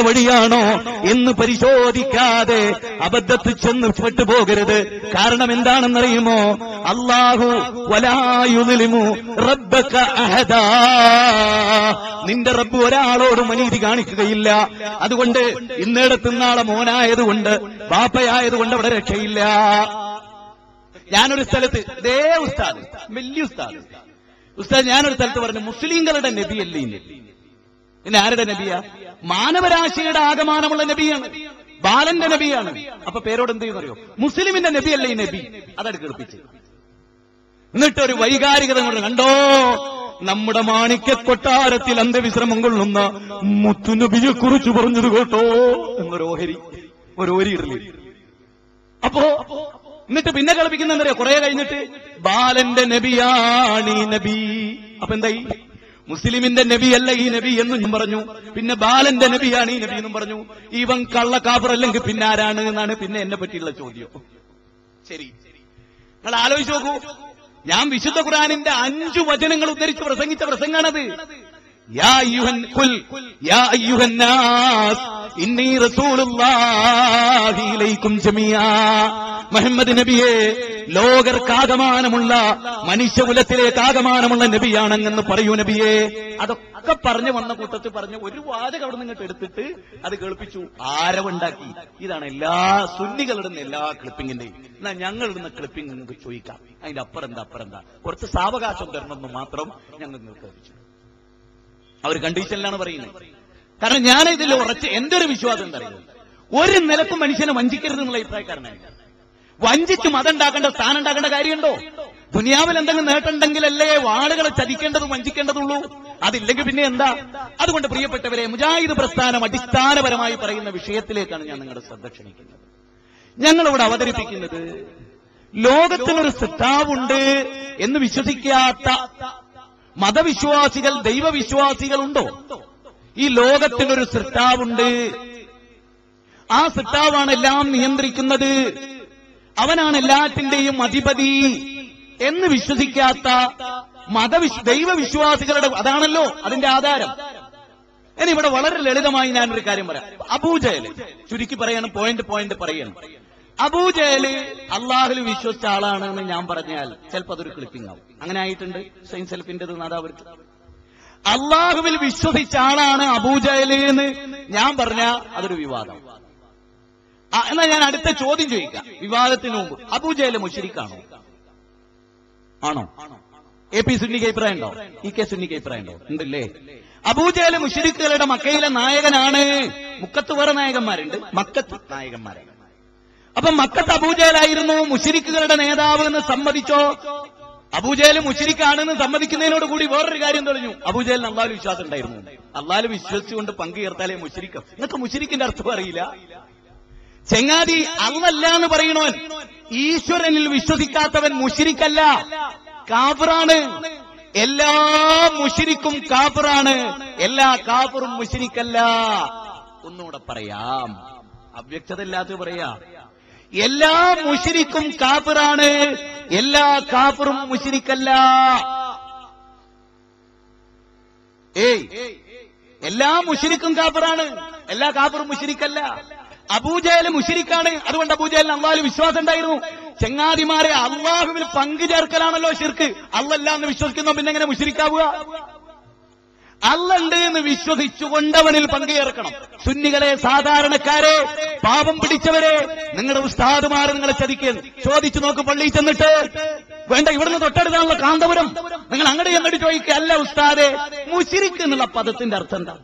വഴിയാണോ എന്ന് പരിശോധിക്കാതെ അബദ്ധത്തിൽ ചെന്ന് പെട്ടു പെട്ടുപോകരുത്. കാരണം എന്താണെന്നറിയുമോ? അള്ളാഹു വലായുലിമു റബ്ബക അഹദാ. നിന്റെ റബ്ബ് ഒരാളോടും അനീതി കാണിക്കുകയില്ല. അതുകൊണ്ട് ഇന്നിടത്ത് നാളെ മോനായതുകൊണ്ട് പാപ്പയായതുകൊണ്ട് അവിടെ രക്ഷയില്ല. ഞാനൊരു സ്ഥലത്ത് ദേ ഉസ്താദ് വലിയ ഉസ്താദ്. ഉസ്താദ് ഞാനൊരു സ്ഥലത്ത് പറഞ്ഞു മുസ്ലിങ്ങളുടെ നബിയല്ലേ നബി പിന്നെ ആരുടെ നബിയാ? മാനവരാശിയുടെ ആകമാനമുള്ള നബിയാണ്. ബാലന്റെ നബിയാണ്. അപ്പൊ പേരോട് എന്ത് ചെയ്യുന്നറിയോ? മുസ്ലിമിന്റെ നബിയല്ലേ ഈ നബി? അതട് കേൾപ്പിച്ചു. എന്നിട്ട് ഒരു വൈകാരികത കൊണ്ട് കണ്ടോ? നമ്മുടെ മാണിക്യ കൊട്ടാരത്തിൽ അന്ത്യവിശ്രമം കൊള്ളുന്ന മുത്തുനബിയെ കുറിച്ച് പറഞ്ഞത് കേട്ടോ. എന്നൊരു ഓഹരി ഒരു ഓരി ഇടലി. അപ്പോ എന്നിട്ട് പിന്നെ കളിപ്പിക്കുന്ന എന്തറിയോ കുറെ കഴിഞ്ഞിട്ട് ബാലന്റെ നബിയാണ് നബി. അപ്പൊ എന്തായി? മുസ്ലിമിന്റെ നബിയല്ല ഈ നബി എന്നും ഞാൻ പറഞ്ഞു. പിന്നെ ബാലന്റെ നബിയാണ് ഈ നബി എന്നും പറഞ്ഞു. ഇവൻ കള്ള അല്ലെങ്കിൽ പിന്നെ ആരാണ് എന്നാണ് പിന്നെ എന്നെ പറ്റിയുള്ള ചോദ്യം. ശരി. നിങ്ങൾ ആലോചിച്ച് നോക്കൂ. ഞാൻ വിശുദ്ധ ഖുറാനിന്റെ അഞ്ചു വചനങ്ങൾ ഉദ്ധരിച്ച് പ്രസംഗിച്ച പ്രസംഗാണത്. യാ ഇലൈക്കും മുഹമ്മദ് നബിയെ ലോകർക്കാകമാനമുള്ള മനുഷ്യകുലത്തിലേക്ക് ആകമാനമുള്ള നബിയാണെന്ന് പറയൂ നബിയെ. അതൊക്കെ പറഞ്ഞു വന്ന കൂട്ടത്തിൽ പറഞ്ഞു ഒരു വാചകം അവിടെ നിന്നിട്ട് എടുത്തിട്ട് അത് കേൾപ്പിച്ചു. ആരവുണ്ടാക്കി ഇതാണ് എല്ലാ സുന്നികളുടെ എല്ലാ ക്ലിപ്പിങ്ങിന്റെയും എന്നാ ഞങ്ങൾ ഇടുന്ന ക്ലിപ്പിംഗ് നിങ്ങൾക്ക് ചോദിക്കാം. അതിന്റെ അപ്പുറം എന്താ അപ്പുറം എന്താ. കുറച്ച് സാവകാശം തരണമെന്ന് മാത്രം ഞങ്ങൾ നിങ്ങൾക്ക് അവർ കണ്ടീഷനിലാണ് പറയുന്നത്. കാരണം ഞാൻ ഇതിൽ ഉറച്ച് എന്റെ ഒരു വിശ്വാസം എന്താ അറിയുന്നത് ഒരു നിലക്കും മനുഷ്യനെ വഞ്ചിക്കരുത് എന്നുള്ള അഭിപ്രായക്കാരനാണ് വഞ്ചിച്ച് മതം ഉണ്ടാക്കേണ്ട സ്ഥാനം ഉണ്ടാക്കേണ്ട കാര്യമുണ്ടോ? ദുനിയാവിൽ എന്തെങ്കിലും നേട്ടമുണ്ടെങ്കിലല്ലേ വാളുകളെ ചതിക്കേണ്ടതും വഞ്ചിക്കേണ്ടതുള്ളൂ? അതില്ലെങ്കിൽ പിന്നെ എന്താ? അതുകൊണ്ട് പ്രിയപ്പെട്ടവരെ മുജാഹിദ് പ്രസ്ഥാനം അടിസ്ഥാനപരമായി പറയുന്ന വിഷയത്തിലേക്കാണ് ഞാൻ നിങ്ങളുടെ ശ്രദ്ധ ക്ഷണിക്കുന്നത് ഞങ്ങളിവിടെ അവതരിപ്പിക്കുന്നത് ലോകത്തിനൊരു സിദ്ധാവുണ്ട് എന്ന് വിശ്വസിക്കാത്ത മതവിശ്വാസികൾ ദൈവവിശ്വാസികളുണ്ടോ? ഈ ലോകത്തിനൊരു സൃഷ്ടാവുണ്ട്. ആ സൃഷ്ടാവാണ് എല്ലാം നിയന്ത്രിക്കുന്നത്. അവനാണ് എല്ലാറ്റിന്റെയും അധിപതി എന്ന് വിശ്വസിക്കാത്ത മതവിശ് ദൈവവിശ്വാസികളുടെ അതാണല്ലോ അതിന്റെ ആധാരം. ഇനി ഇവിടെ വളരെ ലളിതമായി ഞാനൊരു കാര്യം പറയാം. അബൂജയൽ ചുരുക്കി പറയണം പോയിന്റ് പോയിന്റ് പറയണം. അബൂജയൽ അള്ളാഹുൽ വിശ്വസിച്ച ആളാണ് എന്ന് ഞാൻ പറഞ്ഞാൽ ചിലപ്പോൾ അതൊരു ക്ലിപ്പിംഗ് ആവും. അങ്ങനെ ആയിട്ടുണ്ട്. സൈൻ സെൽഫിന്റെ നാദാവർക്ക് അള്ളാഹുവിൽ വിശ്വസിച്ച ആളാണ് അബൂജയൽ എന്ന് ഞാൻ പറഞ്ഞ അതൊരു വിവാദം. എന്നാ ഞാൻ അടുത്ത ചോദ്യം ചോദിക്കാം. വിവാദത്തിന് മുമ്പ് അബൂജയൽ മുഷരിക്കാണോ? ആണോ? എ പി സുന്നിക്ക് അഭിപ്രായം ഉണ്ടോ? ഇ കെ സുന്നിക്ക് അഭിപ്രായം ഉണ്ടോ? ഉണ്ടല്ലേ? അബൂജഹൽ മുഷരിക്കുകളുടെ മക്കയിലെ നായകനാണ്. മുക്കത്ത് വേറെ നായകന്മാരുണ്ട്. മക്കത്ത് നായകന്മാരാണ്. അപ്പൊ മക്കത്ത് അബൂജേലായിരുന്നു മുഷിരിക്കുകളുടെ നേതാവ് എന്ന് സമ്മതിച്ചോ? അബൂജേൽ മുഷിരിക്കാണെന്ന് സമ്മതിക്കുന്നതിനോട് കൂടി വേറൊരു കാര്യം തെളിഞ്ഞു. അബൂജഹലിന് അള്ളാഹു വിശ്വാസം ഉണ്ടായിരുന്നു. അള്ളാഹു വിശ്വസിച്ചുകൊണ്ട് പങ്ക് ചേർത്താലേ മുഷരിക്കം. നിങ്ങൾക്ക് മുഷിരിക്കിന്റെ അർത്ഥം അറിയില്ല. ചെങ്ങാതി അന്നല്ല എന്ന് പറയണവൻ. ഈശ്വരനിൽ വിശ്വസിക്കാത്തവൻ മുഷിരിക്കല്ല. കാഫറാണ്. എല്ലാ മുഷിരിക്കും കാഫറാണ്. എല്ലാ കാഫറും മുഷിരിക്കല്ല. ഒന്നുകൂടെ പറയാം. അവ്യക്തത ഇല്ലാത്ത പറയാ. എല്ലാ മുഷിരിക്കും കാപ്പിറാണ് എല്ലാ കാപ്പിറും മുഷിരിക്കല്ല ഏയ് എല്ലാ മുഷിരിക്കും കാപ്പിറാണ് എല്ലാ കാപ്പിറും മുഷിരിക്കല്ല അബൂജഹൽ മുഷിരിക്കാണ് അതുകൊണ്ട് അബൂജയലിന് അള്ളാഹിൽ വിശ്വാസം ഉണ്ടായിരുന്നു. ചെങ്ങാതിമാരെ അള്ളാഹുവിൽ പങ്കു ചേർക്കലാണല്ലോ ശിർക്ക്. അള്ളല്ല എന്ന് വിശ്വസിക്കുന്നോ പിന്നെ മുഷിരിക്കാവുക അല്ലുണ്ട് എന്ന് വിശ്വസിച്ചുകൊണ്ടവനിൽ പങ്കുചേർക്കണം. സുന്നികളെ സാധാരണക്കാരെ പാപം പിടിച്ചവരെ നിങ്ങളുടെ ഉസ്താദുമാർ നിങ്ങളെ ചതിക്കുന്നു ചോദിച്ചു നോക്ക് പള്ളിയിൽ ചെന്നിട്ട്. വേണ്ട ഇവിടുന്ന് തൊട്ടടുത്താണല്ലോ കാന്തപുരം. നിങ്ങൾ അങ്ങോട്ട് ചെന്നിട്ട് ചോദിക്കുക അല്ല ഉസ്താദെ മുഷിരിക്ക് എന്നുള്ള പദത്തിന്റെ അർത്ഥം എന്താ?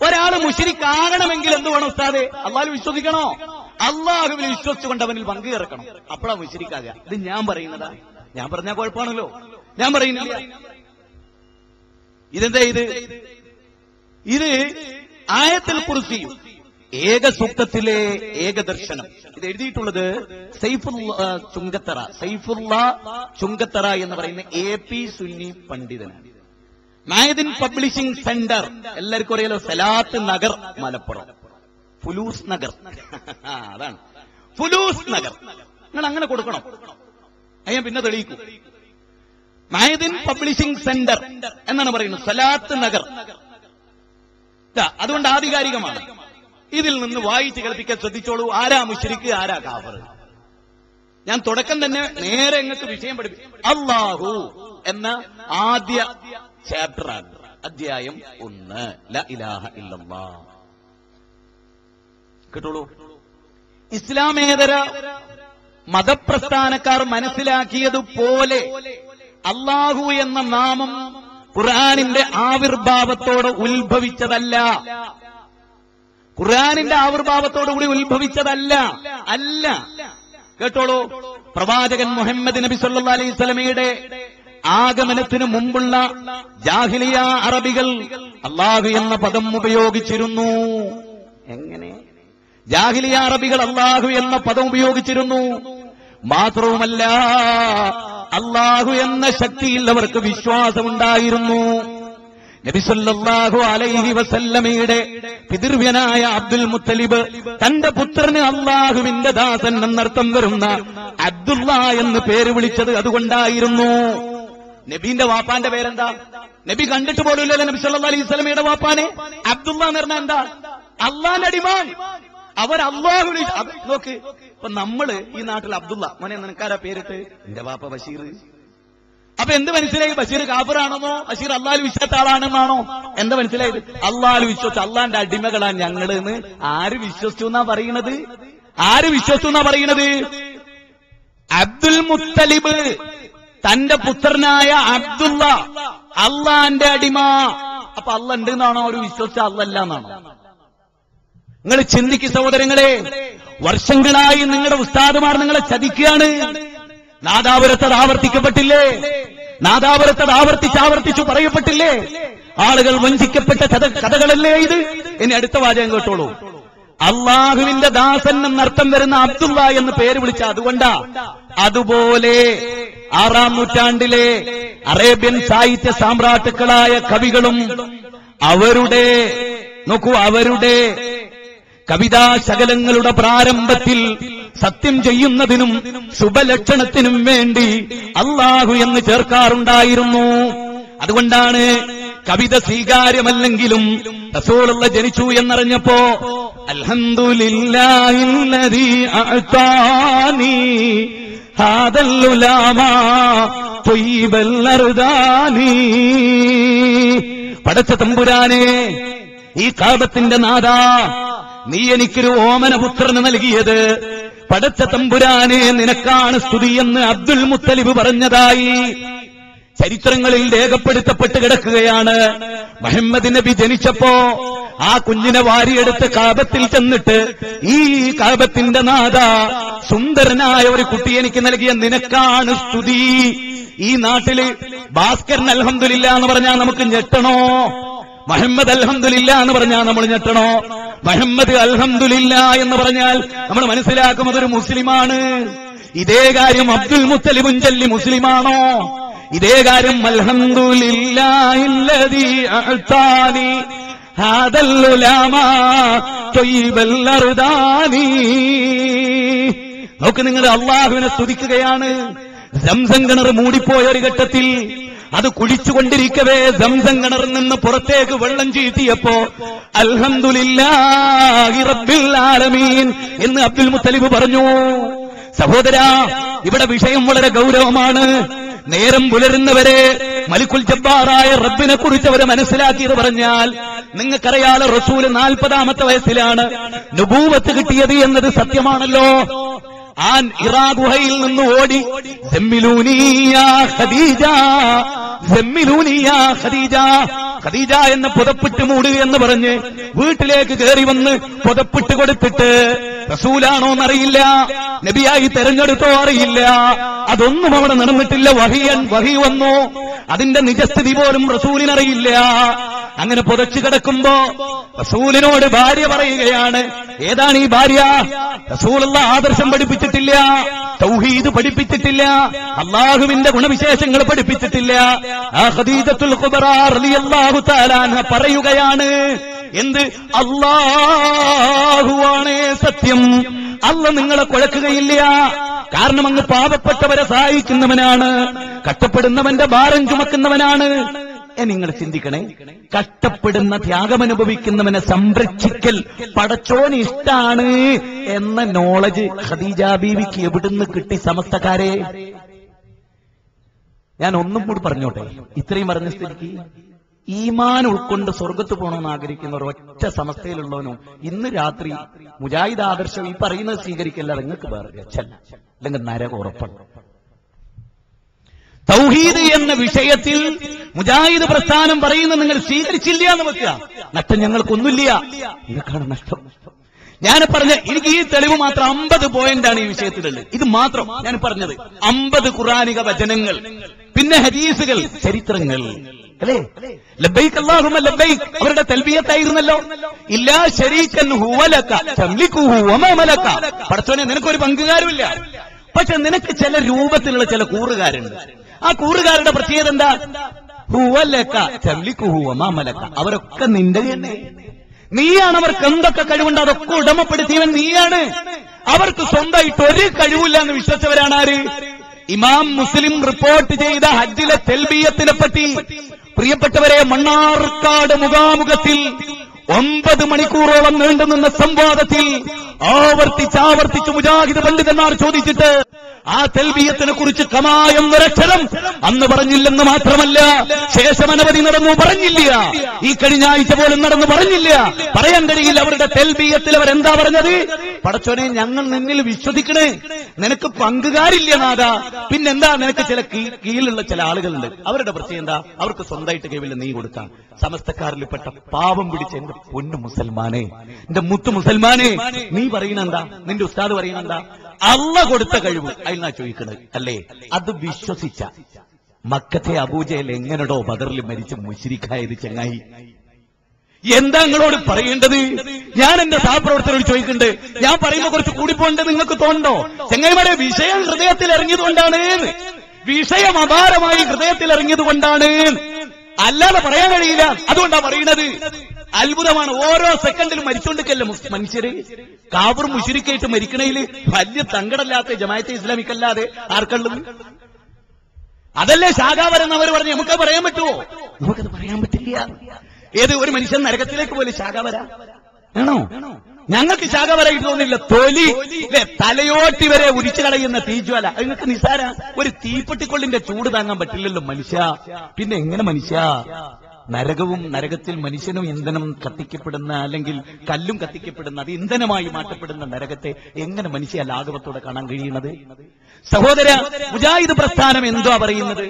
ഒരാൾ മുഷിരിക്കാകണമെങ്കിൽ എന്ത് വേണം ഉസ്താദെ? അള്ളാഹു വിശ്വസിക്കണോ? അള്ളാഹുവിൽ വിശ്വസിച്ചുകൊണ്ട് അവനിൽ പങ്കുചേർക്കണം. അപ്പോഴാ മുഷിരിക്കാതെ ഇത് ഞാൻ പറയുന്നതാ. ഞാൻ പറഞ്ഞാൽ കുഴപ്പമാണല്ലോ. ഞാൻ പറയുന്നില്ല. ഇതെന്താ ഇത്? ഇത് ആയത്തിൽ കുറിച്ച് ഏക സൂക്തത്തിലെ ഏകദർശനം ഇത് എഴുതിയിട്ടുള്ളത് സൈഫുള്ള ചുങ്കത്തറ. സൈഫുള്ള ചുങ്കത്തറ എന്ന് പറയുന്ന എ പി സുന്നി പണ്ഡിതനാണ് മായദിൻ പബ്ലിഷിംഗ് സെന്റർ. എല്ലാവർക്കും അറിയാലോ സലാത്ത് നഗർ മലപ്പുറം. ഫുലൂസ് നഗർ. അതാണ്. ഫുലൂസ് നഗർ. നിങ്ങൾ അങ്ങനെ കൊടുക്കണം. അയ്യാ പിന്നെ തെളിയിക്കും. മായദിൻ പബ്ലിഷിംഗ് സെന്റർ എന്നാണ് പറയുന്നത്. സലാത്ത് നഗർ. അതുകൊണ്ട് ആധികാരികമാണ്. ഇതിൽ നിന്ന് വായിച്ച് കേൾപ്പിക്കാൻ ശ്രദ്ധിച്ചോളൂ. ആരാ മുഷരിക്ക് ആരാ കാഫർ. ഞാൻ തുടക്കം തന്നെ നേരെ ഇങ്ങോട്ട് വിഷയം പഠിപ്പിക്കും അള്ളാഹു എന്ന ആദ്യ ചാപ്റ്ററാണ്. അധ്യായം ഒന്ന്. ല ഇലാഹ കേട്ടോളൂ. ഇസ്ലാമേതര മതപ്രസ്ഥാനക്കാർ മനസ്സിലാക്കിയതുപോലെ അള്ളാഹു എന്ന നാമം ഖുർആാനിന്റെ ആവിർഭാവത്തോട് ഉത്ഭവിച്ചതല്ല. ഖുർആാനിന്റെ ആവിർഭാവത്തോടുകൂടി ഉത്ഭവിച്ചതല്ല. അല്ല. കേട്ടോളൂ. പ്രവാചകൻ മുഹമ്മദ് നബി സല്ലാ അലൈഹി സ്വലമയുടെ ആഗമനത്തിനു മുമ്പുള്ള ജാഹിലിയ അറബികൾ അള്ളാഹു എന്ന പദം ഉപയോഗിച്ചിരുന്നു. എങ്ങനെ? ജാഹിലിയ അറബികൾ അള്ളാഹു എന്ന പദം ഉപയോഗിച്ചിരുന്നു. മാത്രവുമല്ല അള്ളാഹു എന്ന ശക്തിയിൽ അവർക്ക് വിശ്വാസമുണ്ടായിരുന്നു. നബിസല്ലാഹു അലൈഹി വസല്ലമയുടെ പിതൃവ്യനായ അബ്ദുൽ മുത്തലിബ് തന്റെ പുത്രന് അള്ളാഹുവിന്റെ ദാസൻ എന്നർത്ഥം വരുന്ന അബ്ദുള്ള എന്ന് പേര് വിളിച്ചത് അതുകൊണ്ടായിരുന്നു. നബീന്റെ വാപ്പാന്റെ പേരെന്താ? നബി കണ്ടിട്ട് പോലുമില്ലല്ലോ നബി സല്ലാ അലൈഹി സ്വലമയുടെ വാപ്പാനെ. അബ്ദുള്ള എന്ന് പറഞ്ഞാൽ എന്താ? അള്ളാന്റെ അടിമാൻ അവർ അള്ളാഹു നോക്ക്. ഇപ്പൊ നമ്മൾ ഈ നാട്ടിൽ അബ്ദുള്ള. മോനെ നിനക്കാരാ പേരിട്ട്? എന്റെ വാപ്പ ബഷീർ. അപ്പൊ എന്ത് മനസ്സിലായി? ബഷീർ കാഫറാണെന്നോ? ബഷീർ അള്ളാഹ് വിശ്വത്ത ആളാണെന്നാണോ? എന്താ മനസ്സിലായത്? അള്ളാഹ് വിശ്വസിച്ച അള്ളാന്റെ അടിമകളാണ് ഞങ്ങൾ എന്ന് ആര് വിശ്വസിച്ചു എന്നാ പറയണത് ആര് വിശ്വസിച്ചു എന്നാ പറയണത് അബ്ദുൽ മുത്തലിബ് തന്റെ പുത്രനായ അബ്ദുള്ള അള്ളാന്റെ അടിമ. അപ്പൊ അല്ല ഉണ്ട് എന്നാണോ അവർ വിശ്വസിച്ച അല്ല എന്നാണോ? നിങ്ങൾ ചിന്തിക്ക് സഹോദരങ്ങളെ വർഷങ്ങളായി നിങ്ങളുടെ ഉസ്താദുമാർ നിങ്ങളെ ചതിക്കുകയാണ്. നാദാപുരത്ത് അത് ആവർത്തിക്കപ്പെട്ടില്ലേ? നാദാപുരത്ത് അത് ആവർത്തിച്ച് ആവർത്തിച്ചു പറയപ്പെട്ടില്ലേ? ആളുകൾ വഞ്ചിക്കപ്പെട്ട കഥകളല്ലേ ഇത്? ഇനി അടുത്ത വാചകം കേട്ടോളൂ. അള്ളാഹുവിന്റെ ദാസൻ എന്നർത്ഥം വരുന്ന അബ്ദുള്ള എന്ന് പേര് വിളിച്ച അതുകൊണ്ടാ. അതുപോലെ ആറാം നൂറ്റാണ്ടിലെ അറേബ്യൻ സാഹിത്യ സാമ്രാട്ടുക്കളായ കവികളും അവരുടെ നോക്കൂ അവരുടെ കവിതാ ശകലങ്ങളുടെ പ്രാരംഭത്തിൽ സത്യം ചെയ്യുന്നതിനും ശുഭലക്ഷണത്തിനും വേണ്ടി അള്ളാഹു എന്ന് ചേർക്കാറുണ്ടായിരുന്നു. അതുകൊണ്ടാണ് കവിത സ്വീകാര്യമല്ലെങ്കിലും റസൂലുള്ള ജനിച്ചു എന്നറിഞ്ഞപ്പോ അർദാനി പടച്ച തമ്പുരാനെ ഈ കാപത്തിന്റെ നാദ നീ എനിക്കൊരു ഓമനപുത്രന് നൽകിയത്. പടച്ച തമ്പുരാനെ നിനക്കാണ് സ്തുതി എന്ന് അബ്ദുൽ മുത്തലിബ് പറഞ്ഞതായി. ചരിത്രങ്ങളിൽ രേഖപ്പെടുത്തപ്പെട്ട് കിടക്കുകയാണ്. മുഹമ്മദ് നബി ജനിച്ചപ്പോ ആ കുഞ്ഞിനെ വാരിയെടുത്ത് കാപത്തിൽ ചെന്നിട്ട് ഈ കാപത്തിന്റെ നാഥ സുന്ദരനായ ഒരു കുട്ടി എനിക്ക് നൽകിയ നിനക്കാണ് സ്തുതി. ഈ നാട്ടിൽ ഭാസ്കരൻ അലഹമില്ല എന്ന് പറഞ്ഞാൽ നമുക്ക് ഞെട്ടണോ? മുഹമ്മദ് അൽഹംദുലില്ല എന്ന് പറഞ്ഞാൽ നമ്മൾ ഞെട്ടണോ? മുഹമ്മദ് അൽഹംദുലില്ല എന്ന് പറഞ്ഞാൽ നമ്മൾ മനസ്സിലാക്കുന്നത് ഒരു മുസ്ലിമാണ്. ഇതേ കാര്യം അബ്ദുൽ മുത്തലിബുൻ ചൊല്ലി മുസ്ലിമാണോ? ഇതേ കാര്യം അൽഹംദുലില്ലാഹില്ലദീ നോക്ക് നിങ്ങൾ അള്ളാഹുവിനെ സ്തുതിക്കുകയാണ്. സംസം കിണർ മൂടിപ്പോയ ഒരു ഘട്ടത്തിൽ അത് കുടിച്ചുകൊണ്ടിരിക്കവേ സംസം കിണറിൽ നിന്ന് പുറത്തേക്ക് വെള്ളം റബ്ബിൽ ആലമീൻ എന്ന് അബ്ദുൽ മുത്തലിബ് പറഞ്ഞു. സഹോദര ഇവിടെ വിഷയം വളരെ ഗൗരവമാണ്. നേരം പുലരുന്നവരെ മലിക്കുൽ ജബ്ബാറായ റബ്ബിനെ കുറിച്ച് അവരെ മനസ്സിലാക്കിയത് പറഞ്ഞാൽ നിങ്ങൾക്കറിയാലോ റസൂൽ നാൽപ്പതാമത്തെ വയസ്സിലാണ്. നുബൂവത്ത് കിട്ടിയത് എന്നത് സത്യമാണല്ലോ. ആൻ ഇറാ ഗുഹയിൽ നിന്ന് ഓടി "സെമ്മിലൂനിയ ഖദീജ ഖദീജ. ഖദീജ എന്ന പുതപ്പിട്ട് മൂടുക എന്ന് പറഞ്ഞ് വീട്ടിലേക്ക് കയറി വന്ന് പുതപ്പിട്ട് കൊടുത്തിട്ട് റസൂലാണോ എന്നറിയില്ല. നബിയായി തെരഞ്ഞെടുത്തോ അറിയില്ല. അതൊന്നും അവിടെ നടന്നിട്ടില്ല. വഹിയൻ വഹി വന്നു. അതിന്റെ നിജസ്ഥിതി പോലും റസൂലിനറിയില്ല. അങ്ങനെ പുതച്ചു കിടക്കുമ്പോ റസൂലിനോട് ഭാര്യ പറയുകയാണ് ഏതാണ് ഈ ഭാര്യ? റസൂലുള്ള ആദർശം പഠിപ്പിച്ചിട്ടില്ല തൗഹീദ് പഠിപ്പിച്ചിട്ടില്ല അള്ളാഹുവിന്റെ ഗുണവിശേഷങ്ങൾ പഠിപ്പിച്ചിട്ടില്ല. പറയുകയാണ് എന്ത്? അള്ളാഹുവാണേ സത്യം. അല്ല നിങ്ങളെ കുഴക്കുകയില്ല. കാരണം അങ്ങ് പാവപ്പെട്ടവരെ സഹായിക്കുന്നവനാണ് കഷ്ടപ്പെടുന്നവന്റെ ഭാരം ചുമക്കുന്നവനാണ് നിങ്ങൾ ചിന്തിക്കണേ കഷ്ടപ്പെടുന്ന ത്യാഗമനുഭവിക്കുന്നവനെ സംരക്ഷിക്കൽ പടച്ചോൻ ഇഷ്ടാണ് എന്ന നോളജ് ഖദീജ ബീവിക്ക് എവിടുന്ന് കിട്ടി സമസ്തക്കാരെ? ഞാൻ ഒന്നും കൂടി പറഞ്ഞോട്ടെ ഇത്രയും പറഞ്ഞ സ്ഥിതിക്ക് ഈമാൻ ഉൾക്കൊണ്ട് സ്വർഗത്ത് പോകണമെന്ന് ആഗ്രഹിക്കുന്ന ഒരു ഒറ്റ സമസ്തയിലുള്ളവനും ഇന്ന് രാത്രി മുജാഹിദ് ആദർശം ഈ പറയുന്നത് സ്വീകരിക്കല്ല നിങ്ങൾക്ക് വേറെ അല്ലെങ്കിൽ നരക ഉറപ്പാണ്. തൗഹീദ് എന്ന വിഷയത്തിൽ മുജാഹിദ് പ്രസ്ഥാനം പറയുന്നത് നിങ്ങൾ സ്വീകരിച്ചില്ല എന്ന് വെക്കുക. നഷ്ടം ഞങ്ങൾക്കൊന്നുമില്ല. നിങ്ങൾക്കാണ് നഷ്ടം. ഞാൻ പറഞ്ഞ എനിക്ക് ഈ തെളിവ് മാത്രം അമ്പത് പോയിന്റ് ആണ് ഈ വിഷയത്തിലുള്ളത്. ഇത് മാത്രം ഞാൻ പറഞ്ഞത്. അമ്പത് ഖുറാനിക വചനങ്ങൾ പിന്നെ ഹദീസുകൾ ചരിത്രങ്ങൾ. അല്ലേ? ലബൈക്ക് അല്ലാഹുമ്മ ലബൈക്ക് അവരുടെ തൽബിയത്തായിരുന്നല്ലോ. ഇല്ലാ ശരീക്കൻ ഹുവലക തംലിക്കുഹു വമാ മലക. പടച്ചോനെ നിനക്കൊരു പങ്കുകാരുമില്ല. പക്ഷെ നിനക്ക് ചില രൂപത്തിലുള്ള ചില കൂറുകാരുണ്ട്. ആ കൂറുകാരുടെ പ്രത്യേകത എന്താ? ഹുവലക തംലിക്കുഹു വമാ മലക അവരൊക്കെ നിന്റെ തന്നെ. നീയാണ് അവർക്ക് എന്തൊക്കെ കഴിവുണ്ട്? അതൊക്കെ ഉടമപ്പെടുത്തിയവൻ നീയാണ്. അവർക്ക് സ്വന്തമായിട്ട് ഒരു കഴിവില്ല എന്ന് വിശ്വസിച്ചവരാണ് ആര്? ഇമാം മുസ്ലിം റിപ്പോർട്ട് ചെയ്ത ഹജ്ജിലെ തെൽബിയത്തിനെ പറ്റി. പ്രിയപ്പെട്ടവരെ മണ്ണാർക്കാട് മുഖാമുഖത്തിൽ ഒമ്പത് മണിക്കൂറോളം നീണ്ടുനിന്ന സംവാദത്തിൽ ആവർത്തിച്ച് ആവർത്തിച്ച് മുജാഹിദ് പണ്ഡിതന്മാർ ചോദിച്ചിട്ട് ആ തെൽബിയത്തിനെ കുറിച്ച് കമായം എന്നൊരക്ഷരം അന്ന് പറഞ്ഞില്ലെന്ന് മാത്രമല്ല ശേഷം അനവധി നടന്നു പറഞ്ഞില്ല. ഈ കഴിഞ്ഞ ആഴ്ച പോലും നടന്നു പറഞ്ഞില്ല. പറയാൻ കഴിയില്ല അവരുടെ തെൽബിയത്തിൽ എന്താ പറഞ്ഞത്? പടച്ചോനെ ഞങ്ങൾ നിന്നിൽ വിശ്വസിക്കണേ. നിനക്ക് പങ്കുകാരില്ല നാഥ. പിന്നെന്താ നിനക്ക് ചില കീഴിലുള്ള ചില ആളുകളുണ്ട്. അവരുടെ പ്രത്യേകം എന്താ? അവർക്ക് സ്വന്തമായിട്ട് കൈവില്ല നീ കൊടുക്കാം സമസ്തക്കാരിൽപ്പെട്ട പാപം പിടിച്ച എന്റെ പൊന്നു മുസൽമാനെ എന്റെ മുത്തു മുസൽമാനെ നീ പറയണെന്താ നിന്റെ ഉസ്താദ് പറയണെന്താ അള്ള കൊടുത്ത കഴിവ്. അതിനാ ചോദിക്കുന്നത് അല്ലേ? അത് വിശ്വസിച്ച. മക്കത്തെ അബൂജയിൽ എങ്ങനെടോ ബദറിൽ മരിച്ച് മുശിരിക്കായത് ചെങ്ങായി. എന്താ നിങ്ങളോട് പറയേണ്ടത്? ഞാൻ എന്റെ സഹപ്രവർത്തകരോട് ചോദിക്കുന്നുണ്ട് ഞാൻ പറയുന്ന കുറച്ച് കൂടി കൂടിപ്പോണ്ട് നിങ്ങൾക്ക് തോന്നണ്ടോ ചെങ്ങായിമാരെ വിഷയം ഹൃദയത്തിൽ ഇറങ്ങിയതുകൊണ്ടാണ്. വിഷയം അപാരമായി ഹൃദയത്തിൽ ഇറങ്ങിയതുകൊണ്ടാണ്. അല്ലാതെ പറയാൻ കഴിയില്ല. അതുകൊണ്ടാ പറയുന്നത് അത്ഭുതമാണ്. ഓരോ സെക്കൻഡിലും മരിച്ചോണ്ടിരിക്കല്ലേ മുസ്- മനുഷ്യര്? കാബർ മുഷിരിക്കായിട്ട് മരിക്കണേൽ വലിയ തങ്കടല്ലാത്ത ജമായത്തെ ഇസ്ലാമിക്കല്ലാതെ ആർക്കുള്ളത്? അതല്ലേ ശാഖാപരം അവർ പറഞ്ഞു നമുക്ക് പറയാൻ പറ്റുമോ? നമുക്കത് പറയാൻ പറ്റില്ല. ഏത് ഒരു മനുഷ്യൻ നരകത്തിലേക്ക് പോലെ ശാഖാവര. ആണോ? ഞങ്ങൾക്ക് ശാഖാവരായിട്ട് തോന്നില്ല തൊലി തലയോട്ടി വരെ ഉരിച്ചു കളയുന്ന തീജ്വാല. നിങ്ങൾക്ക് നിസാര ഒരു തീപ്പെട്ടിക്കൊള്ളിന്റെ ചൂട് താങ്ങാൻ പറ്റില്ലല്ലോ മനുഷ്യ. പിന്നെ എങ്ങനെ മനുഷ്യ? നരകവും നരകത്തിൽ മനുഷ്യനും ഇന്ധനം കത്തിക്കപ്പെടുന്ന അല്ലെങ്കിൽ കല്ലും കത്തിക്കപ്പെടുന്ന അത് ഇന്ധനമായി മാറ്റപ്പെടുന്ന നരകത്തെ എങ്ങനെ മനുഷ്യ ലാഘവത്തോടെ കാണാൻ കഴിയുന്നത്? സഹോദര മുജാഹിദ് പ്രസ്ഥാനം എന്തോ പറയുന്നത്?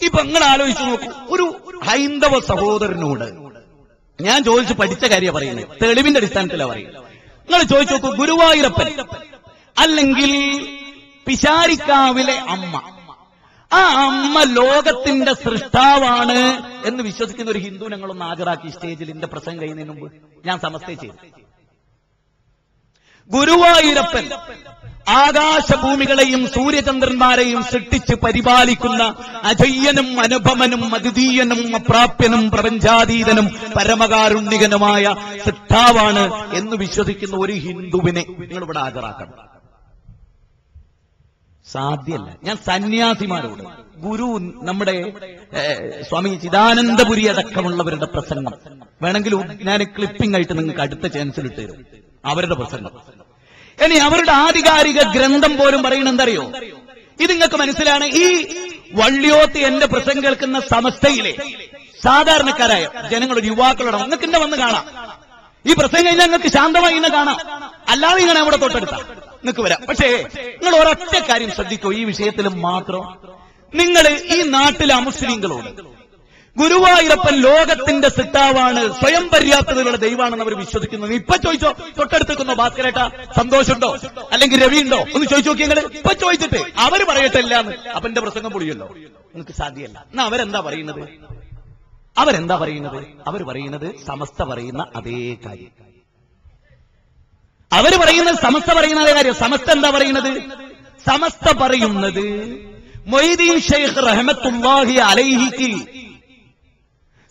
ഇപ്പൊ നിങ്ങൾ ആലോചിച്ചു നോക്കൂ ഒരു ഹൈന്ദവ സഹോദരനോട് ഞാൻ ചോദിച്ചു പഠിച്ച കാര്യം പറയുന്നത് തെളിവിന്റെ അടിസ്ഥാനത്തിലാണ് പറയുന്നത്. നിങ്ങൾ ചോദിച്ചു നോക്കൂ ഗുരുവായൂരപ്പൻ അല്ലെങ്കിൽ പിശാരിക്കാവിലെ അമ്മ. ആ അമ്മ ലോകത്തിന്റെ സൃഷ്ടാവാണ് എന്ന് വിശ്വസിക്കുന്ന ഒരു ഹിന്ദു ഞങ്ങളൊന്ന് ഹാജരാക്കി സ്റ്റേജിൽ എന്റെ പ്രസംഗം കഴിയുന്നതിന് മുമ്പ് ഞാൻ സമസ്ത ചെയ്തു. ഗുരുവായൂരപ്പൻ ആകാശഭൂമികളെയും സൂര്യചന്ദ്രന്മാരെയും സൃഷ്ടിച്ച് പരിപാലിക്കുന്ന അജയ്യനും അനുപമനും അതിഥീയനും അപ്രാപ്യനും പ്രപഞ്ചാതീതനും പരമകാരുണ്യകനുമായ സൃഷ്ടാവാണ് എന്ന് വിശ്വസിക്കുന്ന ഒരു ഹിന്ദുവിനെ നിങ്ങൾ ഇവിടെ ഹാജരാക്കണം. സാധ്യല്ല. ഞാൻ സന്യാസിമാരോട് ഗുരു നമ്മുടെ സ്വാമി ചിദാനന്ദപുരി അടക്കമുള്ളവരുടെ പ്രസംഗം. വേണമെങ്കിൽ ഞാൻ ക്ലിപ്പിംഗ് ആയിട്ട് നിങ്ങൾക്ക് അടുത്ത ചാൻസിൽ ഇട്ട് തരും. അവരുടെ പ്രസംഗം. ഇനി അവരുടെ ആധികാരിക ഗ്രന്ഥം പോലും പറയുന്നത് എന്തറിയോ? ഇത് നിങ്ങൾക്ക് മനസ്സിലാണ്. ഈ വള്ളിയോത്ത് എന്റെ പ്രസംഗം കേൾക്കുന്ന സമസ്തയിലെ സാധാരണക്കാരായ ജനങ്ങളുടെ യുവാക്കളോട് നിങ്ങൾക്ക് എന്നെ വന്ന് കാണാം. ഈ പ്രസംഗം കഴിഞ്ഞാൽ നിങ്ങൾക്ക് ശാന്തമായി ഇന്ന് കാണാം. അല്ലാതെ ഇങ്ങനെ അവിടെ തൊട്ടടുത്ത. നിങ്ങൾക്ക് വരാം. പക്ഷേ നിങ്ങൾ ഒരൊറ്റ കാര്യം ശ്രദ്ധിക്കൂ. ഈ വിഷയത്തിൽ മാത്രം. നിങ്ങൾ ഈ നാട്ടിലെ അമുസ്ലിങ്ങളോട് ഗുരുവായൂരപ്പൻ ലോകത്തിന്റെ സിട്ടാവാണ് സ്വയം പര്യാപ്തതയുള്ള ദൈവമാണെന്ന് അവർ വിശ്വസിക്കുന്നത് ഇപ്പൊ ചോദിച്ചോ തൊട്ടടുത്തേക്കുന്ന ഭാസ്കരേട്ട സന്തോഷമുണ്ടോ അല്ലെങ്കിൽ രവി ഉണ്ടോ ഒന്ന് ചോദിച്ചു നോക്കി നിങ്ങൾ ഇപ്പൊ ചോദിച്ചിട്ട്. അവർ പറയട്ടെ അല്ലാന്ന് അപ്പന്റെ പ്രസംഗം പൊളിയല്ലോ. നിങ്ങൾക്ക് സാധ്യമല്ല എന്നാ അവരെന്താ പറയുന്നത്? അവരെന്താ പറയുന്നത്? അവർ പറയുന്നത് സമസ്ത പറയുന്ന അതേ കാര്യം. അവർ പറയുന്നത് സമസ്ത പറയുന്ന അതേ കാര്യം. സമസ്ത എന്താ പറയുന്നത്? സമസ്ത പറയുന്നത് മൊയ്തീൻ ഷെയ്ഖ് റഹമത്തുല്ലാഹി അലൈഹിക്ക്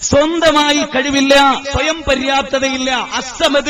സ്വന്തമായി കഴിവില്ല സ്വയം പര്യാപ്തതയില്ല അസമത്